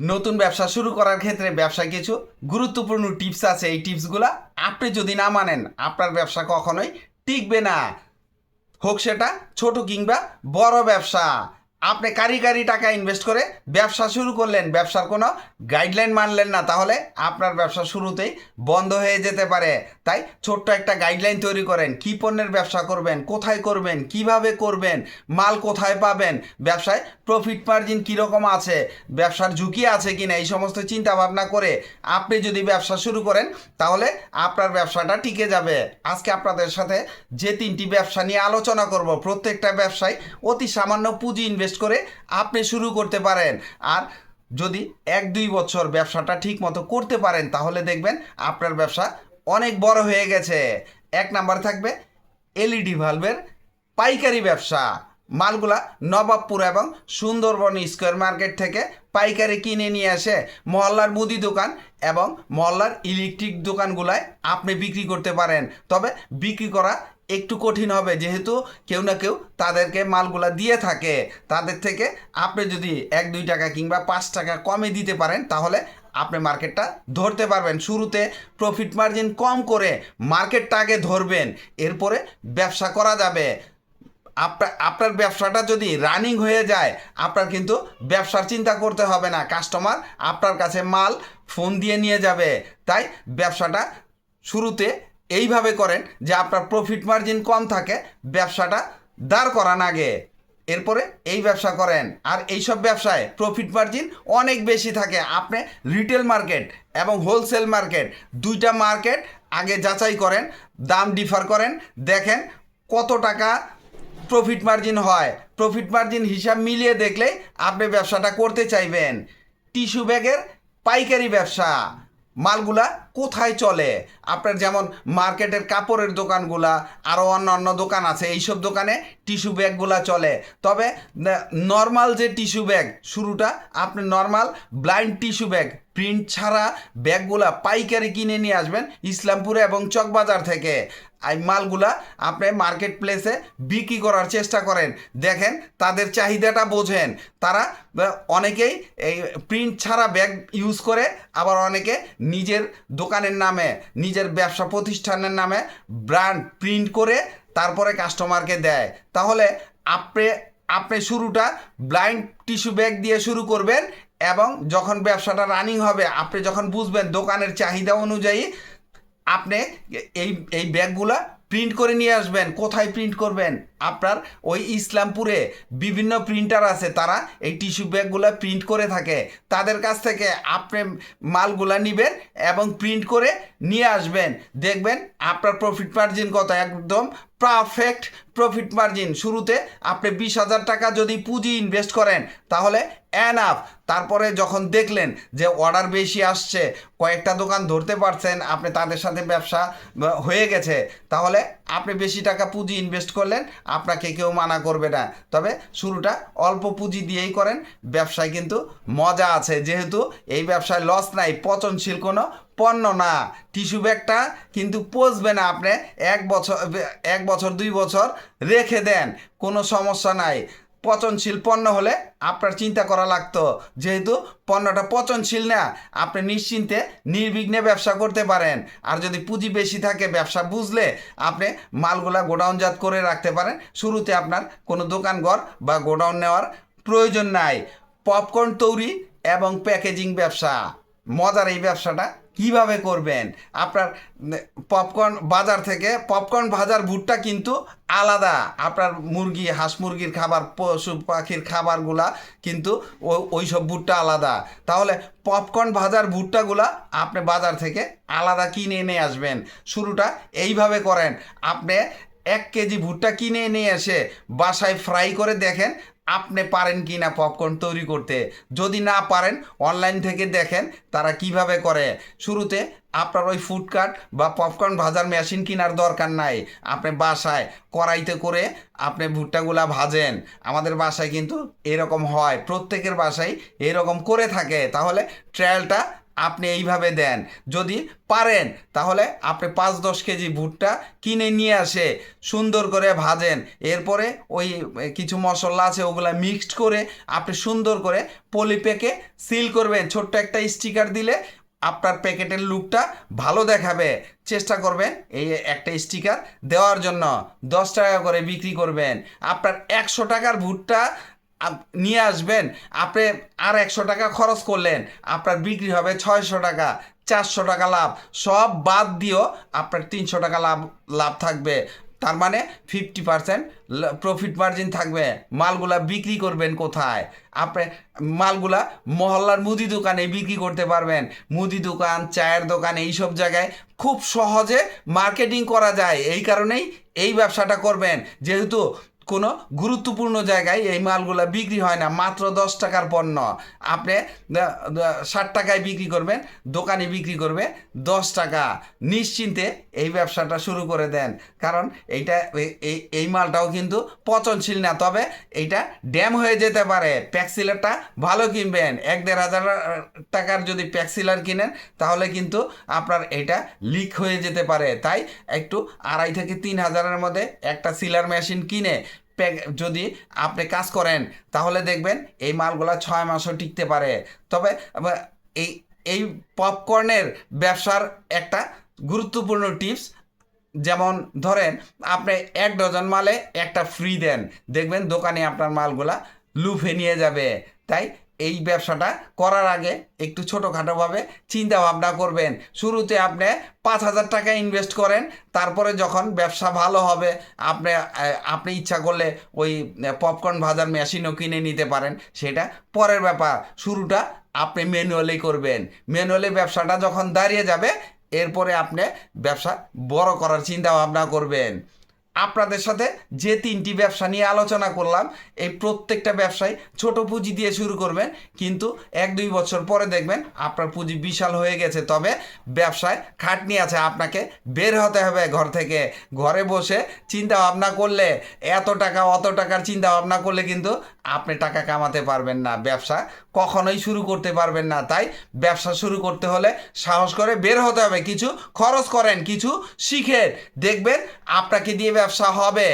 নতুন ব্যবসা শুরু করার ক্ষেত্রে ব্যবসায় কিছু গুরুত্বপূর্ণ টিপস আছে। এই টিপসগুলো আপনি যদি না মানেন, আপনার ব্যবসা কখনোই টিকবে না। হোক সেটা ছোট কিংবা বড় ব্যবসা। আপনি কারি কারি টাকা ইনভেস্ট করে ব্যবসা শুরু করলেন, ব্যবসার কোনো গাইডলাইন মানলেন না, তাহলে আপনার ব্যবসা শুরুতেই বন্ধ হয়ে যেতে পারে। তাই ছোট্ট একটা গাইডলাইন তৈরি করেন, কি পণ্যের ব্যবসা করবেন, কোথায় করবেন, কীভাবে করবেন, মাল কোথায় পাবেন, ব্যবসায় প্রফিট মার্জিন কীরকম আছে, ব্যবসার ঝুঁকি আছে কি না এই সমস্ত চিন্তা ভাবনা করে আপনি যদি ব্যবসা শুরু করেন, তাহলে আপনার ব্যবসাটা টিকে যাবে। আজকে আপনাদের সাথে যে তিনটি ব্যবসা নিয়ে আলোচনা করব, প্রত্যেকটা ব্যবসায় অতি সামান্য পুঁজি ইনভেস্ট করে আপনি শুরু করতে পারেন। আর যদি এক, দুই বছর ব্যবসাটা ঠিক মতো করতে পারেন, তাহলে দেখবেন আপনার ব্যবসা অনেক বড় হয়ে গেছে। এক নাম্বার থাকবে এলইডি ভালভের পাইকারি ব্যবসা। মালগুলা নবাবপুর এবং সুন্দরবন স্কোয়ার মার্কেট থেকে পাইকারি কিনে নিয়ে আসে মহল্লার মুদি দোকান এবং মহল্লার ইলেকট্রিক দোকানগুলায় আপনি বিক্রি করতে পারেন। তবে বিক্রি করা একটু কঠিন হবে, যেহেতু কেউ না কেউ তাদেরকে মালগুলা দিয়ে থাকে। তাদের থেকে আপনি যদি এক, দুই টাকা কিংবা পাঁচ টাকা কমে দিতে পারেন, তাহলে আপনি মার্কেটটা ধরতে পারবেন। শুরুতে প্রফিট মার্জিন কম করে মার্কেটটা আগে ধরবেন, এরপরে ব্যবসা করা যাবে। আপনার আপনার ব্যবসাটা যদি রানিং হয়ে যায়, আপনার কিন্তু ব্যবসার চিন্তা করতে হবে না। কাস্টমার আপনার কাছে মাল ফোন দিয়ে নিয়ে যাবে। তাই ব্যবসাটা শুরুতে এইভাবে করেন যে আপনার প্রফিট মার্জিন কম থাকে, ব্যবসাটা দাঁড় করান আগে। এরপরে এই ব্যবসা করেন। আর এইসব ব্যবসায় প্রফিট মার্জিন অনেক বেশি থাকে। আপনি রিটেল মার্কেট এবং হোলসেল মার্কেট দুইটা মার্কেট আগে যাচাই করেন, দাম ডিফার করেন, দেখেন কত টাকা প্রফিট মার্জিন হয়। প্রফিট মার্জিন হিসাব মিলিয়ে দেখলেই আপনি ব্যবসাটা করতে চাইবেন। টিস্যু ব্যাগের পাইকারি ব্যবসা। মালগুলা কোথায় চলে? আপনার যেমন মার্কেটের কাপড়ের দোকানগুলা আরও অন্য অন্য দোকান আছে, এইসব দোকানে টিস্যু ব্যাগগুলা চলে। তবে নর্মাল যে টিস্যু ব্যাগ, শুরুটা আপনি normal blind tissue bag, print ছাড়া ব্যাগগুলা পাইকারি কিনে নিয়ে আসবেন ইসলামপুরে এবং চকবাজার থেকে। এই মালগুলা আপনি মার্কেট প্লেসে বিক্রি করার চেষ্টা করেন। দেখেন, তাদের চাহিদাটা বোঝেন। তারা অনেকেই এই প্রিন্ট ছাড়া ব্যাগ ইউজ করে, আবার অনেকে নিজের দোকানের নামে, নিজের ব্যবসা প্রতিষ্ঠানের নামে ব্র্যান্ড প্রিন্ট করে তারপরে কাস্টমারকে দেয়। তাহলে আপনি আপনি শুরুটা ব্লাইন্ড টিস্যু ব্যাগ দিয়ে শুরু করবেন এবং যখন ব্যবসাটা রানিং হবে, আপনি যখন বুঝবেন দোকানের চাহিদা অনুযায়ী আপনি এই এই ব্যাগগুলা প্রিন্ট করে নিয়ে আসবেন। কোথায় প্রিন্ট করবেন? আপনার ওই ইসলামপুরে বিভিন্ন প্রিন্টার আছে, তারা এই টিস্যু ব্যাগগুলো প্রিন্ট করে থাকে। তাদের কাছ থেকে আপনি মালগুলা নেবেন এবং প্রিন্ট করে নিয়ে আসবেন। দেখবেন আপনার প্রফিট মার্জিন কত, একদম পারফেক্ট প্রফিট মার্জিন শুরুতে আপনি বিশ হাজার টাকা যদি পুঁজি ইনভেস্ট করেন, তাহলে অ্যানাফ তারপরে যখন দেখলেন যে অর্ডার বেশি আসছে, কয়েকটা দোকান ধরতে পারছেন, আপনি তাদের সাথে ব্যবসা হয়ে গেছে, তাহলে আপনি বেশি টাকা পুঁজি ইনভেস্ট করলেন, আপনাকে কেউ মানা করবে না। তবে শুরুটা অল্প পুঁজি দিয়েই করেন, ব্যবসায় কিন্তু মজা আছে। যেহেতু এই ব্যবসায় লস নাই, পচনশীল কোনো পণ্য না। টিস্যু ব্যাগটা কিন্তু পচবে না আপনি, এক বছর এক বছর, দুই বছর রেখে দেন, কোনো সমস্যা নাই। পচনশীল পণ্য হলে আপনার চিন্তা করা লাগতো। যেহেতু পণ্যটা পচনশীল না, আপনি নিশ্চিন্তে নির্বিঘ্নে ব্যবসা করতে পারেন। আর যদি পুঁজি বেশি থাকে ব্যবসা বুঝলে আপনি মালগুলা গোডাউনজাত করে রাখতে পারেন। শুরুতে আপনার কোনো দোকানঘর বা গোডাউন নেওয়ার প্রয়োজন নাই। পপকর্ন তৈরি এবং প্যাকেজিং ব্যবসা, মজার এই ব্যবসাটা কীভাবে করবেন? আপনার পপকর্ন বাজার থেকে পপকর্ন ভাজার ভুট্টা কিন্তু আলাদা। আপনার মুরগি, হাঁস মুরগির খাবার, পশু পাখির খাবারগুলা কিন্তু ওই সব ভুট্টা আলাদা। তাহলে পপকর্ন ভাজার ভুট্টাগুলা আপনি বাজার থেকে আলাদা কিনে এনে আসবেন। শুরুটা এইভাবে করেন। আপনি এক কেজি ভুট্টা কিনে নিয়ে এসে বাসায় ফ্রাই করে দেখেন আপনি পারেন কি না পপকর্ন তৈরি করতে? যদি না পারেন অনলাইন থেকে দেখেন তারা কীভাবে করে। শুরুতে আপনার ওই ফুডকার্ট বা পপকর্ন ভাজার মেশিন কেনার দরকার নাই। আপনি বাসায় কড়াইতে করে আপনি ভুট্টাগুলা ভাজেন। আমাদের বাসায় কিন্তু এরকম হয়। প্রত্যেকের বাসায় এরকম করে থাকে। তাহলে ট্রায়ালটা আপনি এইভাবে দেন। যদি পারেন, তাহলে আপনি পাঁচ দশ কেজি ভুট্টা কিনে নিয়ে আসে, সুন্দর করে ভাজেন। এরপরে ওই কিছু মশলা আছে, ওগুলো মিক্সড করে আপনি সুন্দর করে পলিপ্যাকে সিল করবেন। ছোট্ট একটা স্টিকার দিলে আপনার প্যাকেটের লুকটা ভালো দেখাবে। চেষ্টা করবেন এই একটা স্টিকার দেওয়ার জন্য। দশ টাকা করে বিক্রি করবেন। আপনার একশো টাকার ভুট্টা নিয়ে আসবেন। আপনি আর একশো টাকা খরচ করলেন, আপনার বিক্রি হবে ছয়শো টাকা, চারশো টাকা লাভ। সব বাদ দিয়েও আপনার তিনশো টাকা লাভ লাভ থাকবে। তার মানে ফিফটি পার্সেন্ট প্রফিট মার্জিন থাকবে। মালগুলা বিক্রি করবেন কোথায়? আপনি মালগুলা মহল্লার মুদি দোকানে বিক্রি করতে পারবেন। মুদি দোকান, চায়ের দোকান, এইসব জায়গায় খুব সহজে মার্কেটিং করা যায়। এই কারণেই এই ব্যবসাটা করবেন। যেহেতু কোনো গুরুত্বপূর্ণ জায়গায় এই মালগুলা বিক্রি হয় না, মাত্র দশ টাকার পণ্য। আপনি ষাট টাকায় বিক্রি করবেন, দোকানে বিক্রি করবে দশ টাকা। নিশ্চিন্তে এই ব্যবসাটা শুরু করে দেন। কারণ এইটা এই এই মালটাও কিন্তু পচনশীল না, তবে এইটা ড্যাম হয়ে যেতে পারে। প্যাক্সিলারটা ভালো কিনবেন। এক দেড় হাজার টাকার যদি প্যাক্সিলার কিনেন, তাহলে কিন্তু আপনার এটা লিক হয়ে যেতে পারে। তাই একটু আড়াই থেকে তিন হাজারের মধ্যে একটা সিলার মেশিন কিনে যদি আপনি কাজ করেন, তাহলে দেখবেন এই মালগুলো ছয় মাসও টিকতে পারে। তবে এই এই পপকর্নের ব্যবসার একটা গুরুত্বপূর্ণ টিপস, যেমন ধরেন, আপনি এক ডজন মালে একটা ফ্রি দেন। দেখবেন দোকানে আপনার মালগুলা লুফে নিয়ে যাবে। তাই এই ব্যবসাটা করার আগে একটু ছোটোখাটোভাবে চিন্তা ভাবনা করবেন। শুরুতে আপনি পাঁচ হাজার টাকা ইনভেস্ট করেন, তারপরে যখন ব্যবসা ভালো হবে, আপনি আপনি ইচ্ছা করলে ওই পপকর্ন ভাজার মেশিনও কিনে নিতে পারেন। সেটা পরের ব্যাপার। শুরুটা আপনি ম্যানুয়ালি করবেন। ম্যানুয়ালি ব্যবসাটা যখন দাঁড়িয়ে যাবে, এরপরে আপনি ব্যবসা বড় করার চিন্তা ভাবনা করবেন। আপনাদের সাথে যে তিনটি ব্যবসা নিয়ে আলোচনা করলাম, এই প্রত্যেকটা ব্যবসায় ছোট পুঁজি দিয়ে শুরু করবেন, কিন্তু এক দুই বছর পরে দেখবেন আপনার পুঁজি বিশাল হয়ে গেছে। তবে ব্যবসায় খাটনি আছে, আপনাকে বের হতে হবে ঘর থেকে। ঘরে বসে চিন্তা ভাবনা করলে, এত টাকা, অত টাকার চিন্তা ভাবনা করলে কিন্তু আপনি টাকা কামাতে পারবেন না। ব্যবসা কখনোই শুরু করতে পারবেন না। তাই ব্যবসা শুরু করতে হলে সাহস করে বের হতে হবে। কিছু খরচ করেন, কিছু শিখেন দেখবেন আপনাকে দিয়ে ব্যবসা হবে।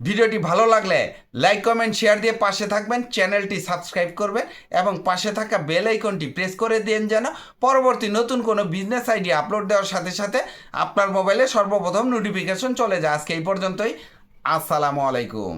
ভিডিওটি ভালো লাগলে লাইক, কমেন্ট, শেয়ার দিয়ে পাশে থাকবেন, চ্যানেলটি সাবস্ক্রাইব করবেন এবং পাশে থাকা বেল আইকনটি প্রেস করে দেন যেন পরবর্তী নতুন কোনো বিজনেস আইডিয়া আপলোড দেওয়ার সাথে সাথে আপনার মোবাইলে সর্বপ্রথম নোটিফিকেশন চলে যায়। আজকে এই পর্যন্তই। আসসালামু আলাইকুম।